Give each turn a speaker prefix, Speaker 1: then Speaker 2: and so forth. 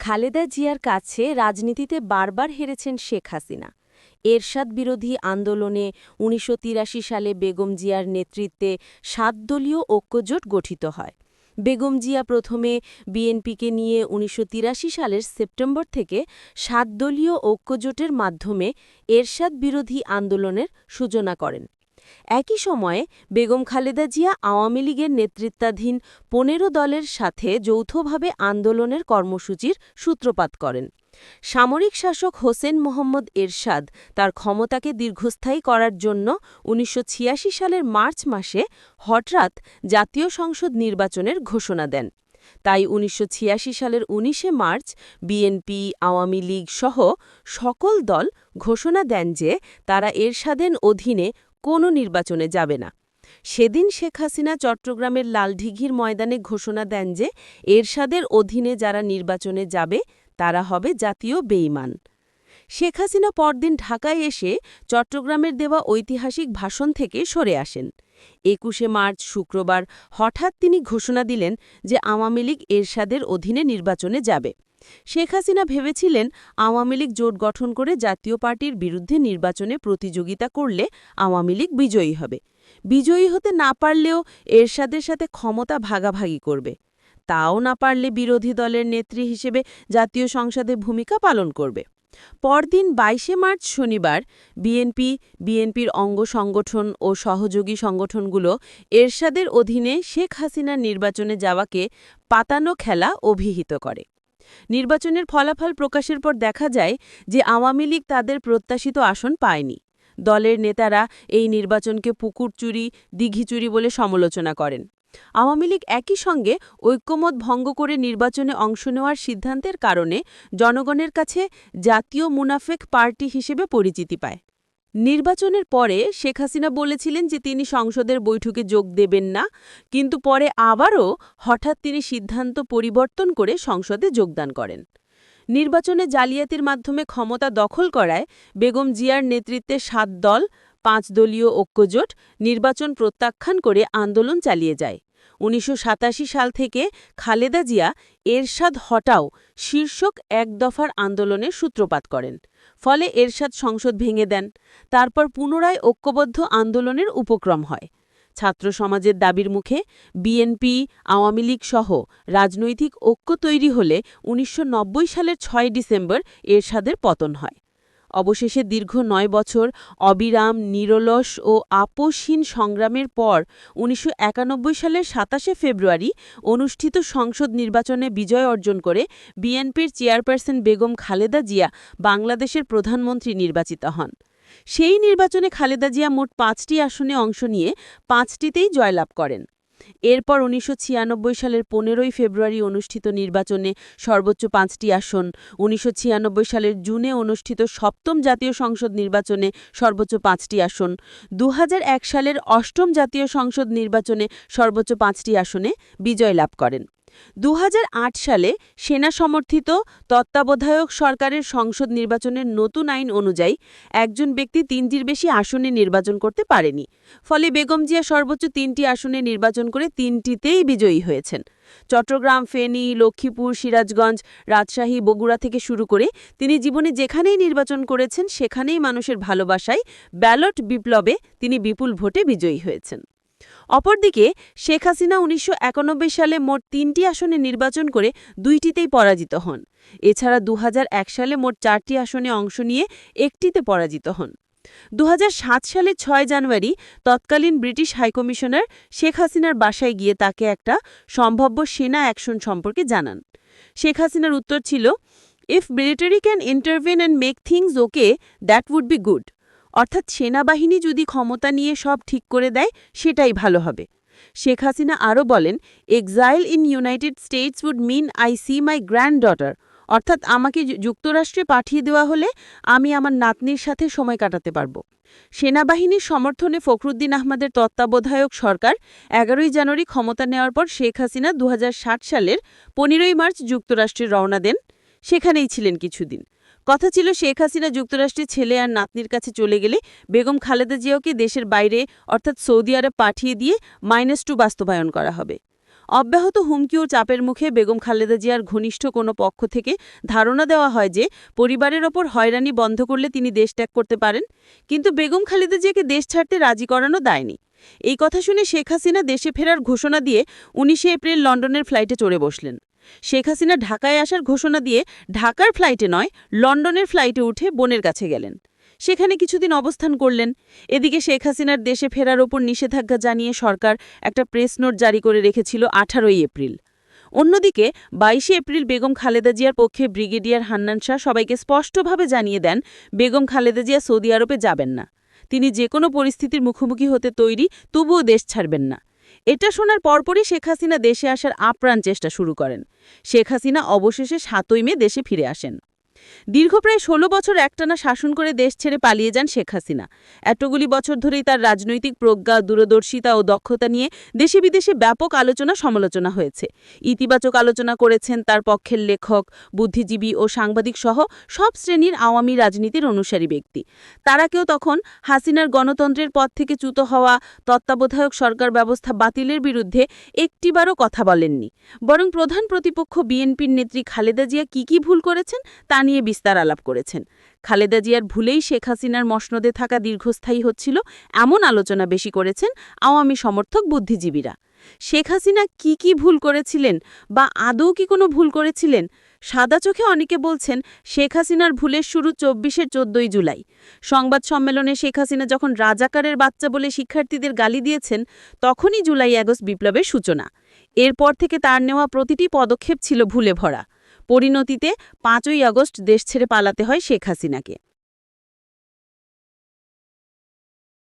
Speaker 1: খালেদা জিয়ার কাছে রাজনীতিতে বারবার হেরেছেন শেখ হাসিনা। এরশাদ বিরোধী আন্দোলনে উনিশশো তিরাশি সালে বেগম জিয়ার নেতৃত্বে সাতদলীয় ঐক্যজোট গঠিত হয়। বেগম জিয়া প্রথমে বিএনপিকে নিয়ে উনিশশো তিরাশি সালের সেপ্টেম্বর থেকে সাতদলীয় ঐক্যজোটের মাধ্যমে এরশাদ বিরোধী আন্দোলনের সূচনা করেন। একই সময়ে বেগম খালেদা জিয়া আওয়ামী লীগের নেতৃত্বাধীন পনেরো দলের সাথে যৌথভাবে আন্দোলনের কর্মসূচির সূত্রপাত করেন। সামরিক শাসক হোসেন মোহাম্মদ এরশাদ তার ক্ষমতাকে দীর্ঘস্থায়ী করার জন্য উনিশশো ছিয়াশি সালের মার্চ মাসে হঠাৎ জাতীয় সংসদ নির্বাচনের ঘোষণা দেন। তাই উনিশশো ছিয়াশি সালের ১৯শে মার্চ বিএনপি, আওয়ামী লীগ সহ সকল দল ঘোষণা দেন যে তারা এরশাদের অধীনে কোনো নির্বাচনে যাবে না। সেদিন শেখ হাসিনা চট্টগ্রামের লালঢিঘির ময়দানে ঘোষণা দেন যে এরশাদের অধীনে যারা নির্বাচনে যাবে, তারা হবে জাতীয় বেইমান শেখ হাসিনা পরদিন ঢাকায় এসে চট্টগ্রামের দেওয়া ঐতিহাসিক ভাষণ থেকে সরে আসেন। একুশে মার্চ, শুক্রবার হঠাৎ তিনি ঘোষণা দিলেন যে আওয়ামী লীগ এরশাদের অধীনে নির্বাচনে যাবে। শেখ হাসিনা ভেবেছিলেন আওয়ামী লীগ জোট গঠন করে জাতীয় পার্টির বিরুদ্ধে নির্বাচনে প্রতিযোগিতা করলে আওয়ামী লীগ বিজয়ী হবে। বিজয়ী হতে না পারলেও এরশাদের সাথে ক্ষমতা ভাগাভাগি করবে। তাও না পারলে বিরোধী দলের নেত্রী হিসেবে জাতীয় সংসদে ভূমিকা পালন করবে। পরদিন বাইশে মার্চ শনিবার বিএনপি, বিএনপির অঙ্গ সংগঠন ও সহযোগী সংগঠনগুলো এরশাদের অধীনে শেখ হাসিনার নির্বাচনে যাওয়াকে পাতানো খেলা অভিহিত করে। নির্বাচনের ফলাফল প্রকাশের পর দেখা যায় যে আওয়ামী লীগ তাদের প্রত্যাশিত আসন পায়নি। দলের নেতারা এই নির্বাচনকে পুকুর চুরি, দিঘি চুরি বলে সমালোচনা করেন। আওয়ামী লীগ একই সঙ্গে ঐক্যমত ভঙ্গ করে নির্বাচনে অংশ নেওয়ার সিদ্ধান্তের কারণে জনগণের কাছে জাতীয় মুনাফেক পার্টি হিসেবে পরিচিতি পায়। নির্বাচনের পরে শেখ হাসিনা বলেছিলেন যে তিনি সংসদের বৈঠকে যোগ দেবেন না, কিন্তু পরে আবারও হঠাৎ তিনি সিদ্ধান্ত পরিবর্তন করে সংসদে যোগদান করেন। নির্বাচনে জালিয়াতির মাধ্যমে ক্ষমতা দখল করায় বেগম জিয়ার নেতৃত্বে সাত দল, পাঁচ দলীয় ঐক্যজোট নির্বাচন প্রত্যাখ্যান করে আন্দোলন চালিয়ে যায়। উনিশশো সাতাশি সাল থেকে খালেদা জিয়া এরশাদ হটাও শীর্ষক এক দফার আন্দোলনের সূত্রপাত করেন। ফলে এরশাদ সংসদ ভেঙে দেন। তারপর পুনরায় ঐক্যবদ্ধ আন্দোলনের উপক্রম হয়। ছাত্র সমাজের দাবির মুখে বিএনপি, আওয়ামী লীগ সহ রাজনৈতিক ঐক্য তৈরি হলে উনিশশো নব্বই সালের ছয় ডিসেম্বর এরশাদের পতন হয়। অবশেষে দীর্ঘ নয় বছর অবিরাম, নিরলস ও আপোষহীন সংগ্রামের পর উনিশশো একানব্বই সালের সাতাশে ফেব্রুয়ারি অনুষ্ঠিত সংসদ নির্বাচনে বিজয় অর্জন করে বিএনপির চেয়ারপারসন বেগম খালেদা জিয়া বাংলাদেশের প্রধানমন্ত্রী নির্বাচিত হন। সেই নির্বাচনে খালেদা জিয়া মোট পাঁচটি আসনে অংশ নিয়ে পাঁচটিতেই জয়লাভ করেন। এরপর উনিশশো ছিয়ানব্বই সালের পনেরোই ফেব্রুয়ারি অনুষ্ঠিত নির্বাচনে সর্বোচ্চ পাঁচটি আসন। উনিশশো ছিয়ানব্বই সালের জুনে অনুষ্ঠিত সপ্তম জাতীয় সংসদ নির্বাচনে সর্বোচ্চ পাঁচটি আসন। দু হাজার এক সালের অষ্টম জাতীয় সংসদ নির্বাচনে সর্বোচ্চ পাঁচটি আসনে বিজয় লাভ করেন। দু হাজার আট সালে সেনা সমর্থিত তত্ত্বাবধায়ক সরকারের সংসদ নির্বাচনের নতুন আইন অনুযায়ী একজন ব্যক্তি তিনটির বেশি আসনে নির্বাচন করতে পারেনি। ফলে বেগম জিয়া সর্বোচ্চ তিনটি আসনে নির্বাচন করে তিনটিতেই বিজয়ী হয়েছেন। চট্টগ্রাম, ফেনী, লক্ষ্মীপুর, সিরাজগঞ্জ, রাজশাহী, বগুড়া থেকে শুরু করে তিনি জীবনে যেখানেই নির্বাচন করেছেন সেখানেই মানুষের ভালোবাসায় ব্যালট বিপ্লবে তিনি বিপুল ভোটে বিজয়ী হয়েছেন। অপরদিকে, শেখ হাসিনা উনিশশো একানব্বই সালে মোট তিনটি আসনে নির্বাচন করে দুইটিতেই পরাজিত হন। এছাড়া দু হাজার এক সালে মোট চারটি আসনে অংশ নিয়ে একটিতে পরাজিত হন। দু হাজার সাত সালে ছয় জানুয়ারি তৎকালীন ব্রিটিশ হাইকমিশনার শেখ হাসিনার বাসায় গিয়ে তাকে একটা সম্ভাব্য সেনা অ্যাকশন সম্পর্কে জানান। শেখ হাসিনার উত্তর ছিল if military can intervene and make things okay that would be good অর্থাৎ সেনাবাহিনী যদি ক্ষমতা নিয়ে সব ঠিক করে দেয়, সেটাই ভালো হবে। শেখ হাসিনা আরও বলেন exile in United States would mean I see my granddaughter অর্থাৎ আমাকে যুক্তরাষ্ট্রে পাঠিয়ে দেওয়া হলে আমি আমার নাতনির সাথে সময় কাটাতে পারব। সেনাবাহিনীর সমর্থনে ফখরুদ্দিন আহমদের তত্ত্বাবধায়ক সরকার এগারোই জানুয়ারি ক্ষমতা নেওয়ার পর শেখ হাসিনা দুহাজার সাত সালের পনেরোই মার্চ যুক্তরাষ্ট্রে রওনা দেন। সেখানেই ছিলেন কিছুদিন। কথা ছিল শেখ হাসিনা যুক্তরাষ্ট্রের ছেলে আর নাতনির কাছে চলে গেলে বেগম খালেদা জিয়াকে দেশের বাইরে, অর্থাৎ সৌদি আরব পাঠিয়ে দিয়ে মাইনাস টু বাস্তবায়ন করা হবে।
Speaker 2: অব্যাহত হুমকি ও চাপের মুখে বেগম খালেদা জিয়ার ঘনিষ্ঠ কোনো পক্ষ থেকে ধারণা দেওয়া হয় যে, পরিবারের ওপর হয়রানি বন্ধ করলে তিনি দেশ ত্যাগ করতে পারেন। কিন্তু বেগম খালেদা জিয়াকে দেশ ছাড়তে রাজি করানো দায়নি। এই কথা শুনে শেখ হাসিনা দেশে ফেরার ঘোষণা দিয়ে উনিশে এপ্রিল লন্ডনের ফ্লাইটে চড়ে বসলেন। শেখ হাসিনা ঢাকায় আসার ঘোষণা দিয়ে ঢাকার ফ্লাইটে নয়, লন্ডনের ফ্লাইটে উঠে বোনের কাছে গেলেন। সেখানে কিছুদিন অবস্থান করলেন। এদিকে শেখ হাসিনার দেশে ফেরার ওপর নিষেধাজ্ঞা জানিয়ে সরকার একটা প্রেস নোট জারি করে রেখেছিল আঠারোই এপ্রিল। অন্যদিকে বাইশে এপ্রিল বেগম খালেদা জিয়ার পক্ষে ব্রিগেডিয়ার হান্নান শাহ সবাইকে স্পষ্টভাবে জানিয়ে দেন, বেগম খালেদা জিয়া সৌদি আরবে যাবেন না। তিনি যে কোনো পরিস্থিতির মুখোমুখি হতে তৈরি, তবুও দেশ ছাড়বেন না। এটা শোনার পরপরই শেখ হাসিনা দেশে আসার আপ্রাণ চেষ্টা শুরু করেন। শেখ হাসিনা অবশেষে সাতই মে দেশে ফিরে আসেন। দীর্ঘ প্রায় ষোলো বছর একটানা শাসন করে দেশ ছেড়ে পালিয়ে যান শেখ হাসিনা। এতগুলি বছর ধরেই তার রাজনৈতিক প্রজ্ঞা, দূরদর্শিতা ও দক্ষতা নিয়ে দেশে বিদেশে ব্যাপক আলোচনা, সমালোচনা হয়েছে। ইতিবাচক আলোচনা করেছেন তার পক্ষের লেখক, বুদ্ধিজীবী ও সাংবাদিক সহ সব শ্রেণির আওয়ামী রাজনীতির অনুসারী ব্যক্তি। তারা কেউ তখন হাসিনার গণতন্ত্রের পথ থেকে চ্যুত হওয়া, তত্ত্বাবধায়ক সরকার ব্যবস্থা বাতিলের বিরুদ্ধে একটিবারও কথা বলেননি। বরং প্রধান প্রতিপক্ষ বিএনপির নেত্রী খালেদা জিয়া কী কী ভুল করেছেন তা নিয়ে বিস্তার আলাপ করেছেন। খালেদা জিয়ার ভুলেই শেখ হাসিনার মসনদে থাকা দীর্ঘস্থায়ী হচ্ছিল এমন আলোচনা বেশি করেছেন আওয়ামী সমর্থক বুদ্ধিজীবীরা। শেখ হাসিনা কি কি ভুল করেছিলেন বা আদৌ কি কোনো ভুল করেছিলেন, সাদা চোখে অনেকে বলছেন শেখ হাসিনার ভুলের শুরু চব্বিশের চোদ্দই জুলাই। সংবাদ সম্মেলনে শেখ হাসিনা যখন রাজাকারের বাচ্চা বলে শিক্ষার্থীদের গালি দিয়েছেন, তখনই জুলাই আগস্ট বিপ্লবের সূচনা। এরপর থেকে তার নেওয়া প্রতিটি পদক্ষেপ ছিল ভুলে ভরা। পরিণতিতে পাঁচই আগস্ট দেশ ছেড়ে পালাতে হয় শেখ হাসিনাকে।